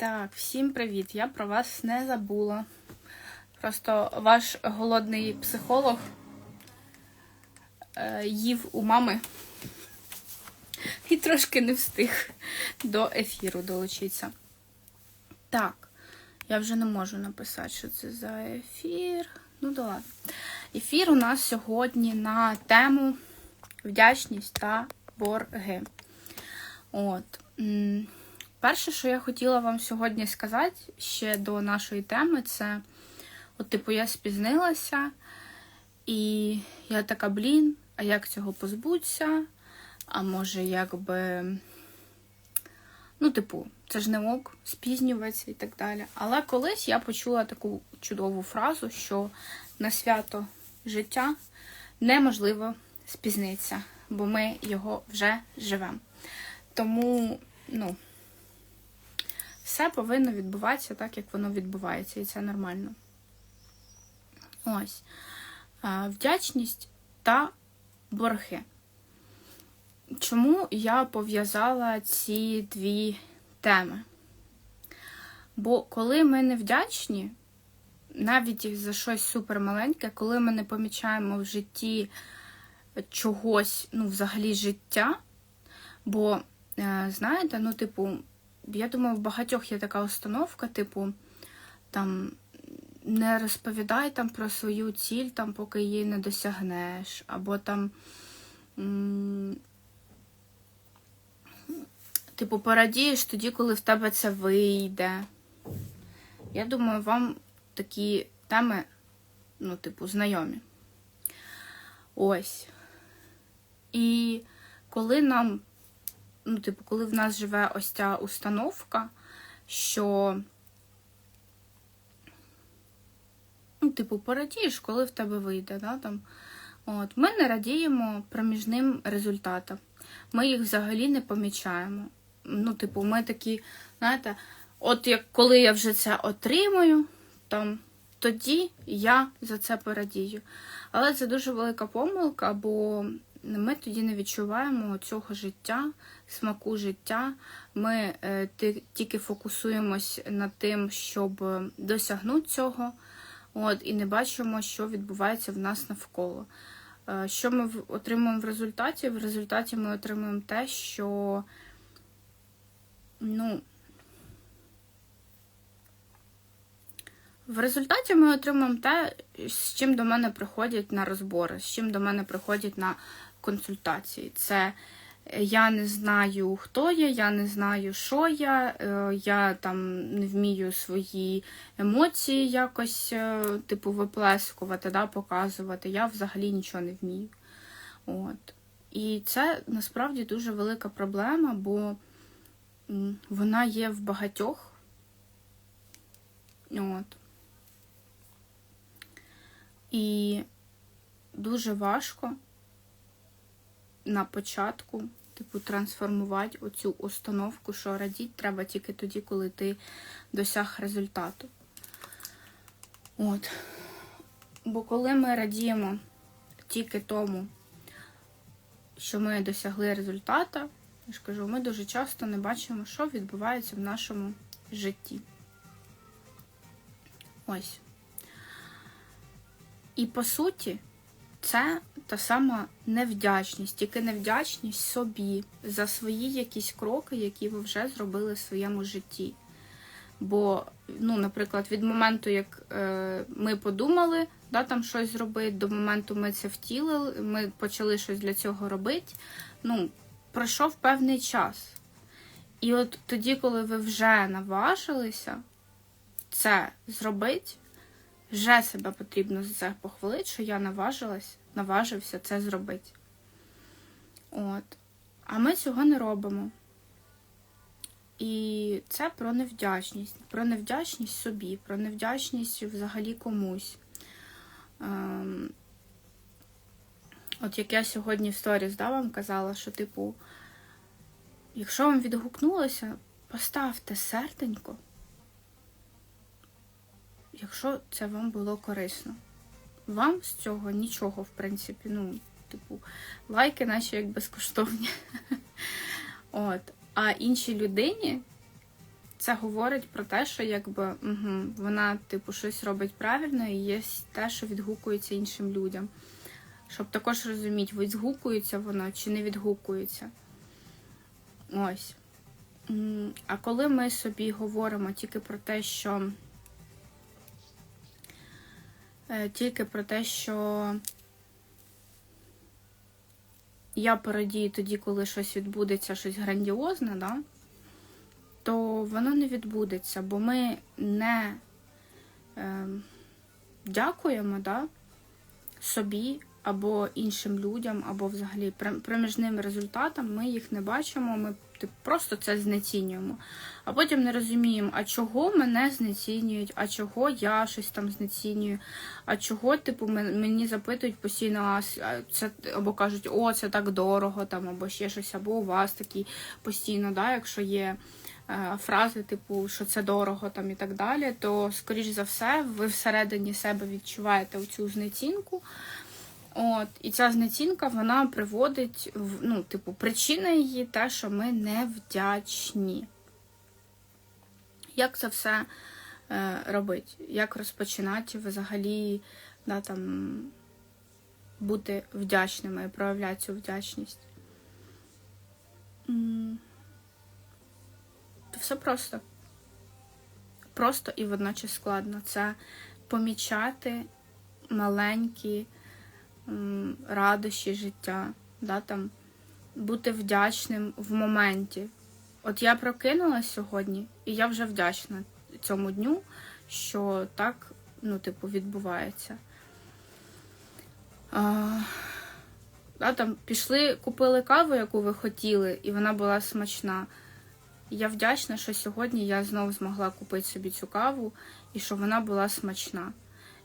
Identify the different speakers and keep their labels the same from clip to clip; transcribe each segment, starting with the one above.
Speaker 1: Так, всім привіт! Я про вас не забула. Просто ваш голодний психолог е, їв у мами і трошки не встиг до ефіру долучитися. Так, я вже не можу написати, що це за ефір. Ну, да ладно. Ефір у нас сьогодні на тему вдячність та борги. От. Перше, що я хотіла вам сьогодні сказати ще до нашої теми, це, от, типу, я спізнилася, і я така, блін, а як цього позбутися? А може, якби. Ну, типу, це ж не ок, спізнюватися і так далі. Але колись я почула таку чудову фразу, що на свято життя неможливо спізнитися, бо ми його вже живемо. Тому, ну, все повинно відбуватися так, як воно відбувається, і це нормально. Ось. Вдячність та борги. Чому я пов'язала ці дві теми? Бо коли ми не вдячні, навіть за щось супермаленьке, коли ми не помічаємо в житті чогось, ну, взагалі життя, бо, е, знаєте, ну, типу, я думаю, в багатьох є така установка, типу, там, не розповідай там про свою ціль, там, поки її не досягнеш, або там. Типу, порадієш тоді, коли в тебе це вийде. Я думаю, вам такі теми, ну, типу, знайомі. Ось. І коли нам, ну, типу, коли в нас живе ось ця установка, що, ну, типу, порадієш, коли в тебе вийде, да, там. От, ми не радіємо проміжним результатам. Ми їх взагалі не помічаємо. Ну, типу, ми такі, знаєте, от як коли я вже це отримую, там, тоді я за це порадію. Але це дуже велика помилка, бо ми тоді не відчуваємо цього життя, смаку життя. Ми е, тільки фокусуємось над тим, щоб досягнути цього, от, і не бачимо, що відбувається в нас навколо. Е, Що ми отримуємо в результаті? В результаті ми отримуємо те, що ну, в результаті ми отримуємо те, з чим до мене приходять на розбори, з чим до мене приходять на консультації. Це е, я не знаю, хто я, я не знаю, що я, е, я там не вмію свої емоції якось, е, типу, виплескувати, да, показувати. Я взагалі нічого не вмію. От. І це насправді дуже велика проблема, бо вона є в багатьох. От. І дуже важко на початку, типу, трансформувати оцю установку, що радіть треба тільки тоді, коли ти досяг результату. От. Бо коли ми радіємо тільки тому, що ми досягли результата, я ж кажу, ми дуже часто не бачимо, що відбувається в нашому житті. Ось. І по суті, це та сама невдячність, тільки невдячність собі за свої якісь кроки, які ви вже зробили в своєму житті. Бо, ну, наприклад, від моменту, як е, ми подумали, да, там щось зробити, до моменту ми це втілили, ми почали щось для цього робити, ну, пройшов певний час. І от тоді, коли ви вже наважилися це зробити, вже себе потрібно за це похвалити, що я наважилась, наважився це зробити. От. А ми цього не робимо. І це про невдячність, про невдячність собі, про невдячність взагалі комусь. Ем, от як я сьогодні в сторіс да, вам казала, що, типу, якщо вам відгукнулося, поставте серденько, якщо це вам було корисно. Вам з цього нічого, в принципі, ну, типу, лайки наші як безкоштовні. От. А іншій людині це говорить про те, що якби угу, вона, типу, щось робить правильно і є те, що відгукується іншим людям. Щоб також розуміти, відгукується воно чи не відгукується. Ось. А коли ми собі говоримо тільки про те, що тільки про те, що я порадію тоді, коли щось відбудеться, щось грандіозне, да? то воно не відбудеться, бо ми не е, дякуємо да, собі або іншим людям, або взагалі пр- проміжним результатам, ми їх не бачимо, ми типу, просто це знецінюємо. А потім не розуміємо, а чого мене знецінюють, а чого я щось там знецінюю, а чого, типу, мені запитують постійно, а це або кажуть, о, це так дорого, там, або ще щось, або у вас такі постійно, да, якщо є е, фрази, типу, що це дорого там і так далі, то, скоріш за все, ви всередині себе відчуваєте оцю знецінку. От, і ця знецінка вона приводить ну, типу, причина її те, що ми не вдячні. Як це все е, робити? Як розпочинати взагалі да, там, бути вдячними і проявляти цю вдячність? Все просто. Просто і водночас складно. Це помічати маленькі радощі життя, да, там, бути вдячним в моменті. От я прокинулась сьогодні, і я вже вдячна цьому дню, що так, ну, типу, відбувається. А, да, там, пішли, купили каву, яку ви хотіли, і вона була смачна. Я вдячна, що сьогодні я знову змогла купити собі цю каву і що вона була смачна.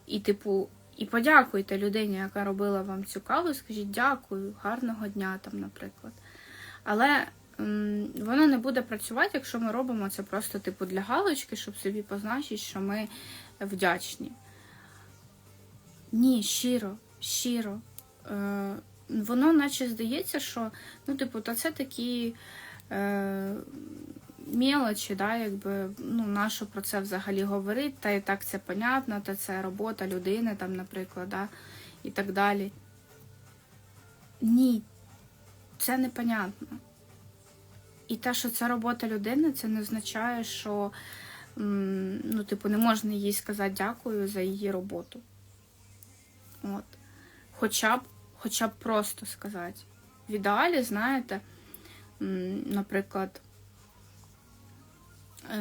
Speaker 1: І, типу, і подякуйте людині, яка робила вам цю каву, скажіть дякую, гарного дня там, наприклад. Але м, воно не буде працювати, якщо ми робимо це просто типу для галочки, щоб собі позначити, що ми вдячні. Ні, щиро, щиро. Е, воно наче здається, що ну, типу, та це такі е, мелочі, да, якби, ну, нащо про це взагалі говорити, та і так це понятно, та це робота людини, там, наприклад, да, і так далі. Ні, це непонятно. І те, що це робота людини, це не означає, що ну, типу, не можна їй сказати дякую за її роботу. От. Хоча б, хоча б просто сказати. В ідеалі, знаєте, наприклад,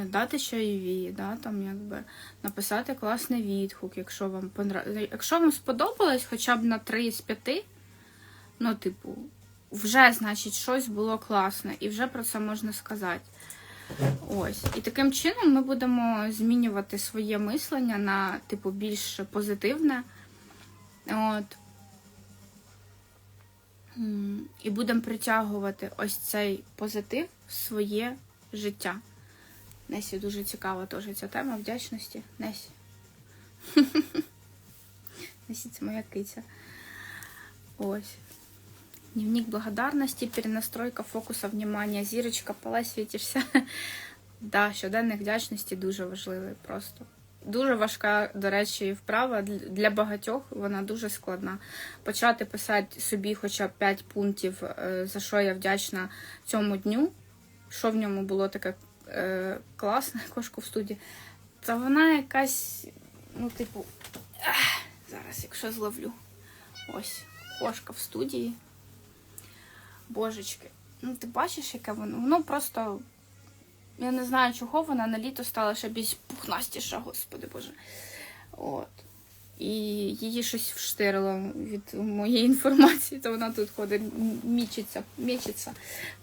Speaker 1: дати чайові, да, там, якби, написати класний відгук, якщо вам понрав... Якщо вам сподобалось хоча б на 3 з 5, ну, типу, вже, значить, щось було класне, і вже про це можна сказати. Ось. І таким чином ми будемо змінювати своє мислення на, типу, більш позитивне. От. І будемо притягувати ось цей позитив в своє життя. Несі дуже цікава теж ця тема вдячності. Несі. Несі це моя киця. Ось. Дневник благодарности, перенастройка фокуса внимания. Зірочка, пала світишся. Да, щоденник вдячності дуже важливий просто. Дуже важка, до речі, вправа Для- для багатьох вона дуже складна. Почати писати собі хоча б 5 пунктів, е, за що я вдячна цьому дню, що в ньому було таке е, класне, кошку в студії. Та вона якась, ну, типу, ех, зараз, якщо зловлю. Ось, кошка в студії. Божечки. Ну, ти бачиш, яке воно? Воно просто. Я не знаю, чого вона на літо стала ще більш пухнастіша, господи Боже. От. І її щось вштирило від моєї інформації, то вона тут ходить, мічиться, мічиться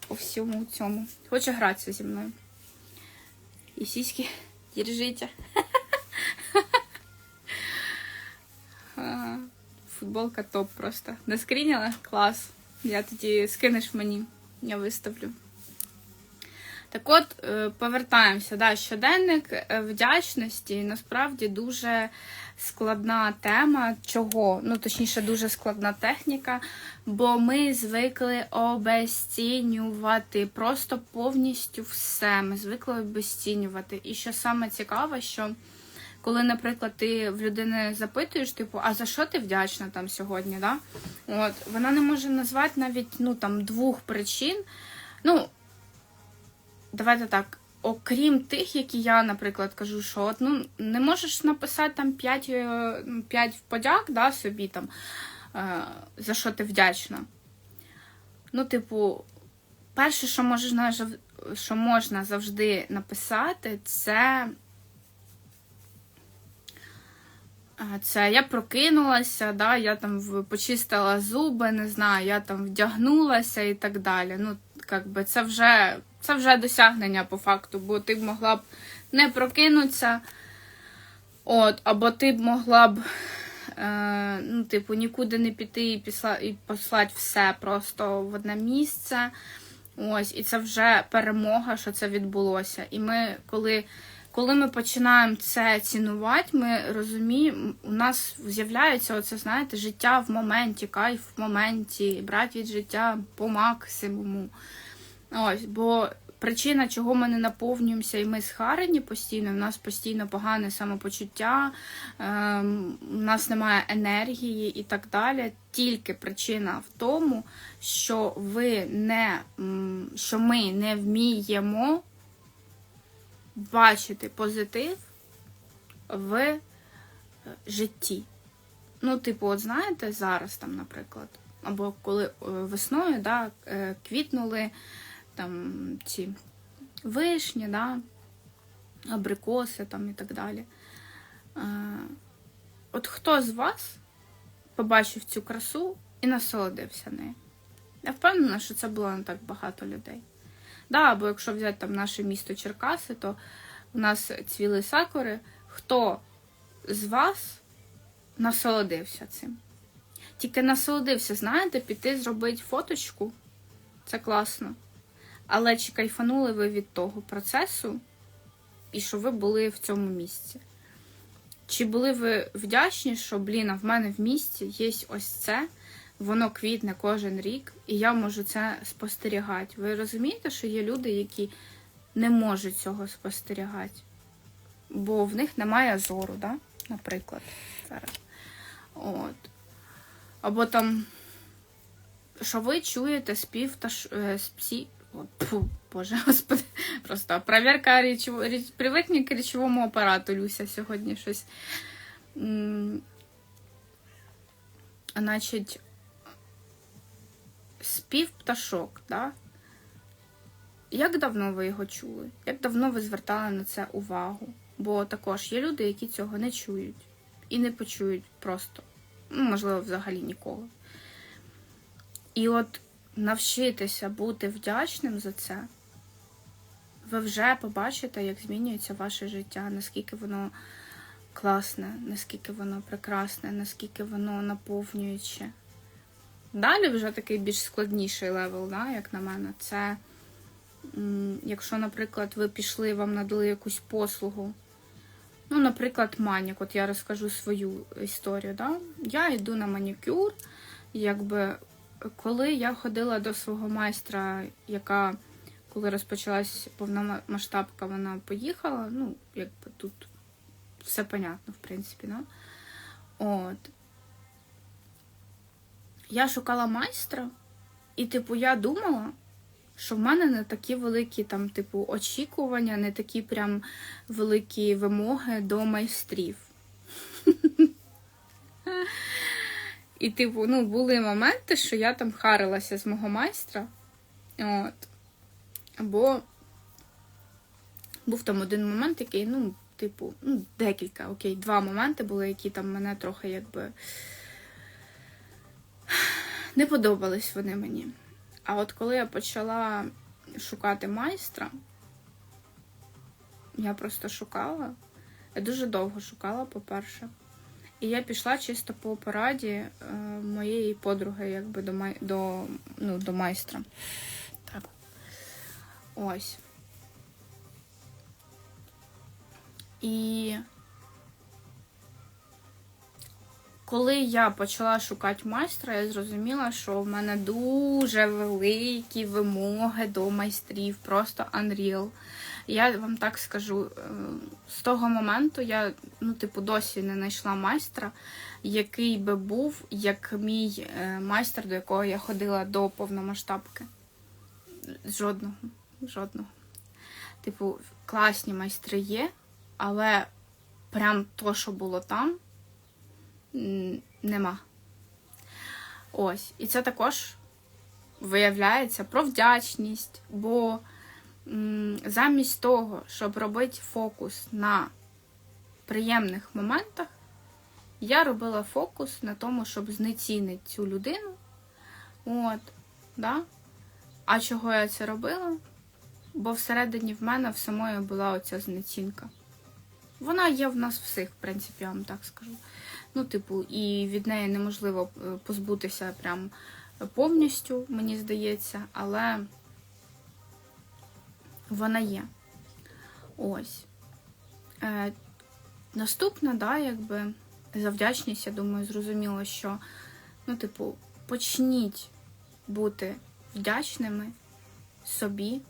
Speaker 1: по всьому цьому. Хоче гратися зі мною. І сіськи, держите. А, Футболка топ просто. Наскріняла? Клас. Я тоді скинеш мені, я виставлю. Так от, е, повертаємося. Да, щоденник е, вдячності насправді дуже складна тема. Чого? Ну, точніше, дуже складна техніка, бо ми звикли обесцінювати просто повністю все. Ми звикли обесцінювати. І що саме цікаве, що коли, наприклад, ти в людини запитуєш, типу, а за що ти вдячна там сьогодні? Да? От, вона не може назвати навіть ну, там, двох причин. Ну, давайте так. Окрім тих, які я, наприклад, кажу, що от, ну, не можеш написати там 5, 5 подяк да, собі там, е, за що ти вдячна. Ну, типу, перше, що можна, що можна завжди написати, це Це я прокинулася, да, я там почистила зуби, не знаю, я там вдягнулася і так далі. Ну, как би це вже, це вже досягнення по факту, бо ти б могла б не прокинутися, от, або ти б могла б, е, ну, типу, нікуди не піти і, післа, і послати все просто в одне місце. Ось, і це вже перемога, що це відбулося. І ми, коли коли ми починаємо це цінувати, ми розуміємо, у нас з'являється оце, знаєте, життя в моменті, кайф в моменті, брати від життя по максимуму. Ось, бо причина, чого ми не наповнюємося, і ми схарені постійно, у нас постійно погане самопочуття, ем, у нас немає енергії і так далі. Тільки причина в тому, що ви не, що ми не вміємо бачити позитив в е, житті. Ну, типу, от знаєте, зараз там, наприклад, або коли е, весною да, е, квітнули там ці вишні, да, абрикоси там і так далі. Е, От хто з вас побачив цю красу і насолодився нею? Я впевнена, що це було не так багато людей. Да, або якщо взяти там наше місто Черкаси, то у нас цвіли сакури. Хто з вас насолодився цим? Тільки насолодився, знаєте, піти зробити фоточку. Це класно. Але чи кайфанули ви від того процесу, і що ви були в цьому місці? Чи були ви вдячні, що, блін, а в мене в місті є ось це? воно квітне кожен рік, і я можу це спостерігати. Ви розумієте, що є люди, які не можуть цього спостерігати, бо в них немає зору, да? наприклад. зараз. От. Або там, що ви чуєте спів та ш... е. О, Фу, Боже, господи, просто проверка речово... реч... привикні к речовому апарату, Люся, сьогодні щось. Значить, спів пташок, да? Як давно ви його чули? Як давно ви звертали на це увагу? Бо також є люди, які цього не чують і не почують просто, ну, можливо, взагалі ніколи. І от навчитися бути вдячним за це, ви вже побачите, як змінюється ваше життя, наскільки воно класне, наскільки воно прекрасне, наскільки воно наповнююче. Далі вже такий більш складніший левел, да, як на мене, це якщо, наприклад, ви пішли, вам надали якусь послугу. Ну, наприклад, манік, от я розкажу свою історію. Да? Я йду на манікюр, якби коли я ходила до свого майстра, яка, коли розпочалась повномасштабка, вона поїхала, ну, якби тут все понятно, в принципі, да? От я шукала майстра, і, типу, я думала, що в мене не такі великі там, типу, очікування, не такі прям великі вимоги до майстрів. І, типу, ну, були моменти, що я там харилася з мого майстра. От. Або був там один момент, який, ну, типу, ну, декілька, окей, два моменти були, які там мене трохи якби не подобались вони мені. А от коли я почала шукати майстра, я просто шукала. Я дуже довго шукала, по-перше. І я пішла чисто по пораді е, моєї подруги, якби до май... до, ну, до майстра. Так. Ось. І коли я почала шукати майстра, я зрозуміла, що в мене дуже великі вимоги до майстрів, просто unreal. Я вам так скажу, е, з того моменту я, ну, типу, досі не знайшла майстра, який би був як мій е, майстер, до якого я ходила до повномасштабки. Жодного. Жодного. Типу, класні майстри є, але прям то, що було там, нема. Ось. І це також виявляється про вдячність, бо замість того, щоб робити фокус на приємних моментах, я робила фокус на тому, щоб знецінити цю людину. От, да? А чого я це робила? Бо всередині в мене в самої була оця знецінка. Вона є в нас всіх, в принципі, я вам так скажу. Ну, типу, і від неї неможливо е, позбутися прям повністю, мені здається, але вона є. Ось. Е, наступна, да, якби за вдячність, я думаю, зрозуміло, що, ну, типу, почніть бути вдячними собі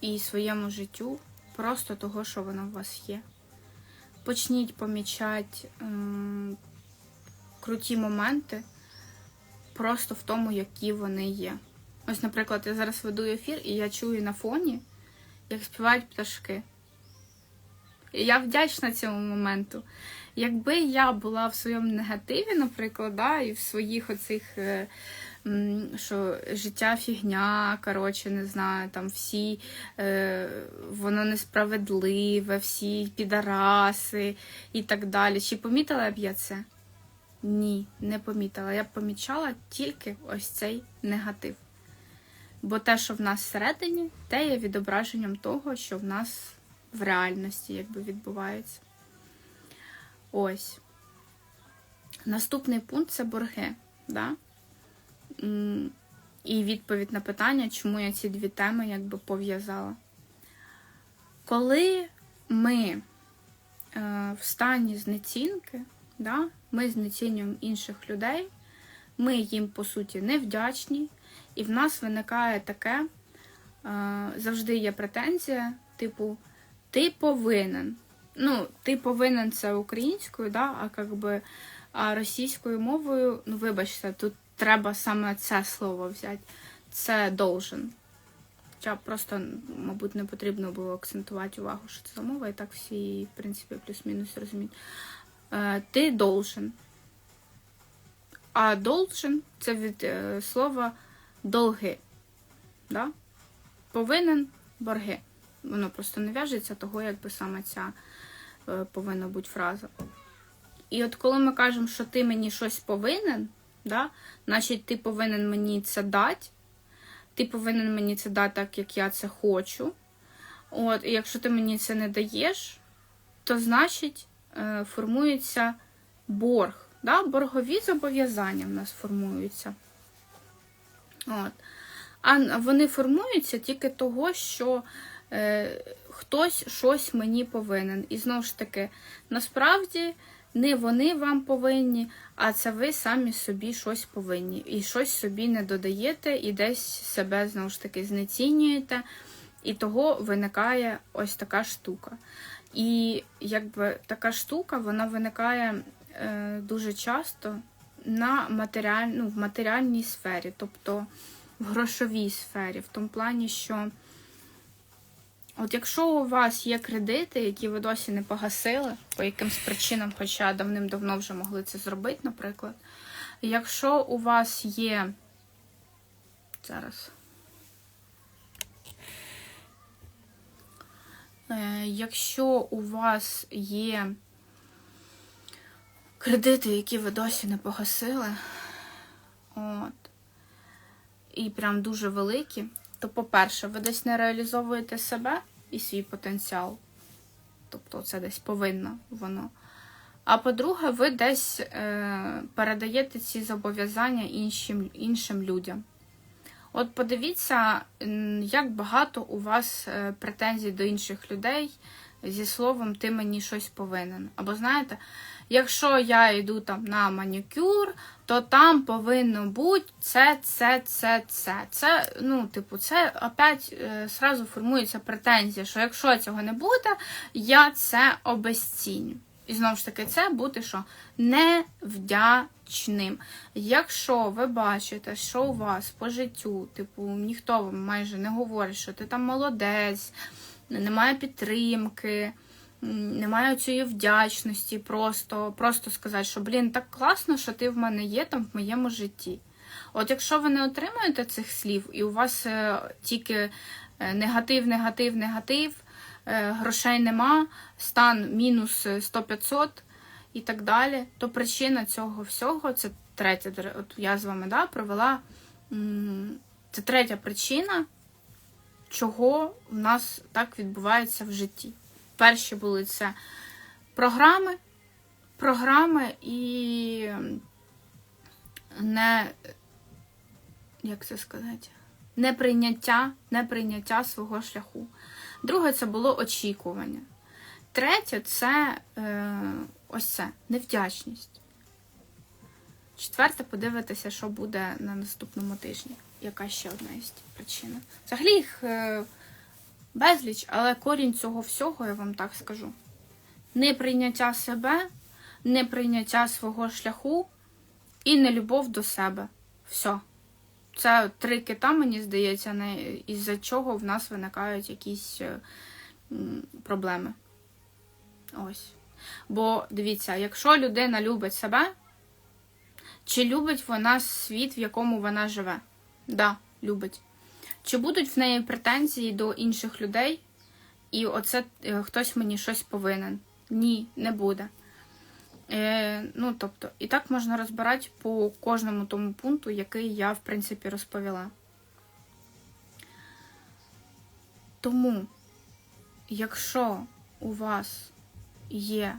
Speaker 1: і своєму життю просто того, що воно у вас є. Почніть помічати круті моменти просто в тому, які вони є. Ось, наприклад, я зараз веду ефір, і я чую на фоні, як співають пташки. І я вдячна цьому моменту. Якби я була в своєму негативі, наприклад, да, і в своїх оцих, е, що життя фігня, коротше, не знаю, там всі е, воно несправедливе, всі підараси і так далі. Чи помітила б я це? Ні, не помітила. Я б помічала тільки ось цей негатив. Бо те, що в нас всередині, те є відображенням того, що в нас в реальності якби відбувається. Ось. Наступний пункт це борги. Да? І відповідь на питання, чому я ці дві теми якби пов'язала. Коли ми е, в стані знецінки, да, ми знецінюємо інших людей, ми їм, по суті, невдячні, і в нас виникає таке, е, завжди є претензія, типу, ти повинен. Ну, ти повинен це українською, да, а как би, а російською мовою, ну, вибачте, тут треба саме це слово взяти. Це должен. Хоча просто, мабуть, не потрібно було акцентувати увагу, що це мова, і так всі, в принципі, плюс-мінус розуміють. Е, ти должен. А должен це від е, слова долги. Да? Повинен борги. Воно просто не в'яжеться того, якби саме ця повинна бути фраза. І от коли ми кажемо, що ти мені щось повинен, да, значить ти повинен мені це дати, ти повинен мені це дати так, як я це хочу. От, І якщо ти мені це не даєш, то значить е, формується борг. Да? Боргові зобов'язання в нас формуються. От. А вони формуються тільки того, що е, хтось щось мені повинен. І знову ж таки, насправді не вони вам повинні, а це ви самі собі щось повинні. І щось собі не додаєте, і десь себе знову ж таки знецінюєте. І того виникає ось така штука. І якби така штука вона виникає е, дуже часто на матеріаль, ну, в матеріальній сфері, тобто в грошовій сфері, в тому плані, що от якщо у вас є кредити, які ви досі не погасили, по якимсь причинам, хоча давним-давно вже могли це зробити, наприклад, якщо у вас є зараз. Е, Якщо у вас є кредити, які ви досі не погасили, от, і прям дуже великі, то, по-перше, ви десь не реалізовуєте себе і свій потенціал. Тобто це десь повинно воно. А по-друге, ви десь е, передаєте ці зобов'язання іншим, іншим людям. От подивіться, як багато у вас е, претензій до інших людей, зі словом ти мені щось повинен. Або знаєте, якщо я йду там на манікюр, то там повинно бути це, це, це, це. Це, ну, типу, це опять е, формується претензія, що якщо цього не буде, я це обесціню. І знову ж таки, це бути що невдячним. Якщо ви бачите, що у вас по життю, типу, ніхто вам майже не говорить, що ти там молодець, немає підтримки, немає цієї вдячності, просто, просто сказати, що блін, так класно, що ти в мене є там в моєму житті. От якщо ви не отримуєте цих слів, і у вас е, тільки е, негатив, негатив, негатив, е, грошей нема, стан мінус 100-500 і так далі, то причина цього всього це третя, от я з вами да, провела. Це третя причина, чого в нас так відбувається в житті. Перші були це програми, програми і не, як це сказати, неприйняття, неприйняття свого шляху. Друге, це було очікування. Третє це е, ось це невдячність. Четверте, подивитися, що буде на наступному тижні. Яка ще одна є причина. Взагалі їх е, безліч, але корінь цього всього, я вам так скажу. Неприйняття себе, неприйняття свого шляху і нелюбов до себе. Все. Це три кита, мені здається, із-за чого в нас виникають якісь е, проблеми. Ось. Бо дивіться, якщо людина любить себе, чи любить вона світ, в якому вона живе? Да, любить. Чи будуть в неї претензії до інших людей, і оце е, хтось мені щось повинен? Ні, не буде. Е, ну, тобто, і так можна розбирати по кожному тому пункту, який я, в принципі, розповіла. Тому, якщо у вас є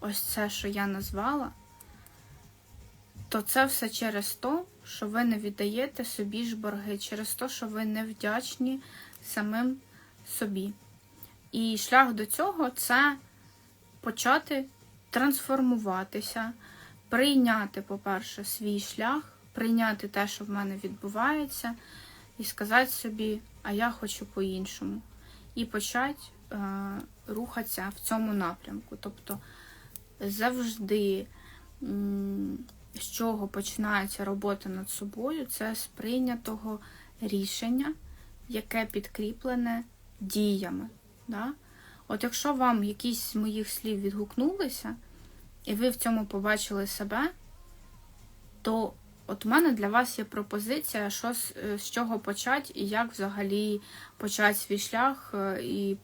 Speaker 1: ось це, що я назвала, то це все через те, що ви не віддаєте собі ж борги, через те, що ви не вдячні самим собі. І шлях до цього це почати трансформуватися, прийняти, по-перше, свій шлях, прийняти те, що в мене відбувається, і сказати собі, а я хочу по-іншому. І почати е, рухатися в цьому напрямку. Тобто завжди, м, з чого починається робота над собою, це з прийнятого рішення, яке підкріплене діями. Да? От якщо вам якісь з моїх слів відгукнулися, і ви в цьому побачили себе, то от у мене для вас є пропозиція, що з, е, чого почати і як взагалі почати свій шлях е, і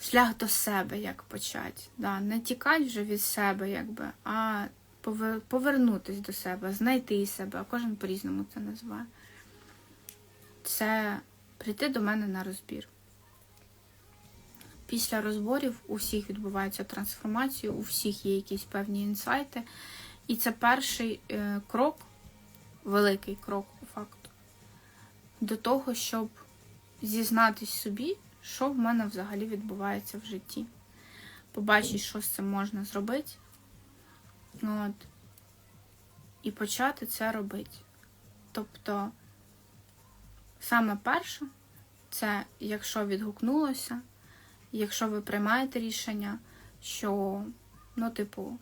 Speaker 1: шлях до себе, як почати. Да, не тікати вже від себе, якби, а повер- повернутись до себе, знайти себе, а кожен по-різному це називає. Це прийти до мене на розбір. Після розборів у всіх відбувається трансформація, у всіх є якісь певні інсайти. І це перший е, крок, великий крок, по факту, до того, щоб зізнатись собі, що в мене взагалі відбувається в житті. Побачити, що з цим можна зробити. От. І почати це робити. Тобто, саме перше, це якщо відгукнулося, якщо ви приймаєте рішення, що, ну, типу,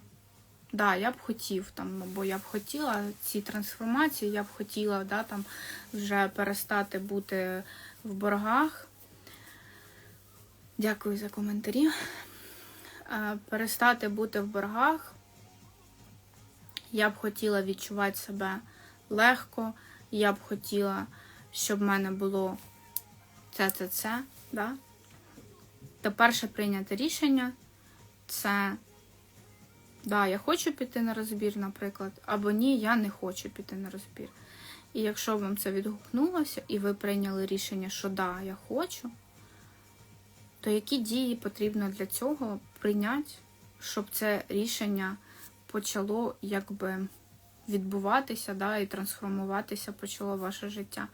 Speaker 1: да, я б хотів там, або я б хотіла ці трансформації, я б хотіла да, там, вже перестати бути в боргах. Дякую за коментарі. Е, Перестати бути в боргах. Я б хотіла відчувати себе легко. Я б хотіла, щоб в мене було це, це, це. Да? То перше прийняти рішення це, да, я хочу піти на розбір, наприклад, або ні, я не хочу піти на розбір. І якщо вам це відгукнулося, і ви прийняли рішення, що да, я хочу, то які дії потрібно для цього прийняти, щоб це рішення почало якби відбуватися, да, і трансформуватися почало ваше життя?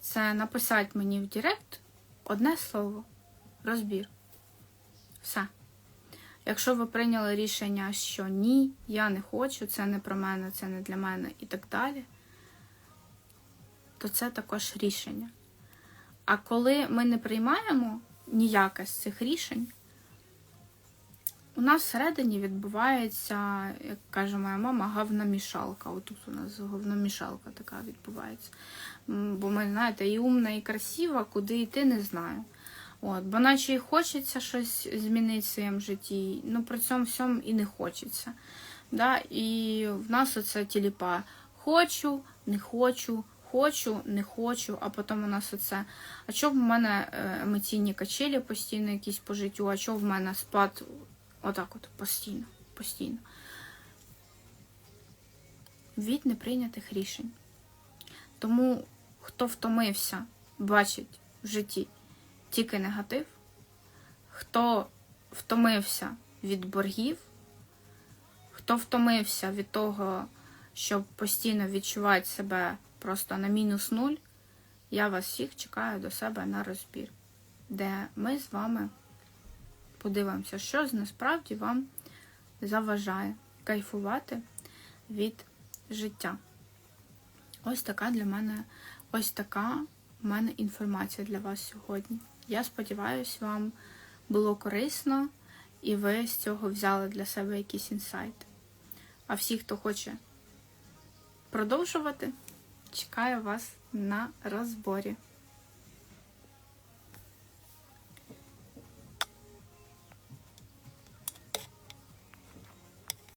Speaker 1: Це написати мені в Директ одне слово. розбір. Все. Якщо ви прийняли рішення, що ні, я не хочу, це не про мене, це не для мене і так далі, то це також рішення. А коли ми не приймаємо ніяке з цих рішень, у нас всередині відбувається, як каже моя мама, говномішалка. Отут у нас говномішалка така відбувається. Бо ми, знаєте, і умна, і красива, куди йти, не знаю. От, бо наче і хочеться щось змінити в своєму житті, ну при цьому всьому і не хочеться. Да? І в нас оце тіліпа хочу, не хочу, хочу, не хочу, а потім у нас оце. А що в мене е, емоційні качелі постійно якісь по життю, а що в мене спад отак от постійно, постійно. Від неприйнятих рішень. Тому хто втомився, бачить в житті тільки негатив, хто втомився від боргів, хто втомився від того, щоб постійно відчувати себе просто на мінус нуль, я вас всіх чекаю до себе на розбір, де ми з вами подивимося, що насправді вам заважає кайфувати від життя. Ось така для мене, ось така в мене інформація для вас сьогодні. Я сподіваюся, вам було корисно і ви з цього взяли для себе якісь інсайти. А всі, хто хоче продовжувати, чекаю вас на розборі.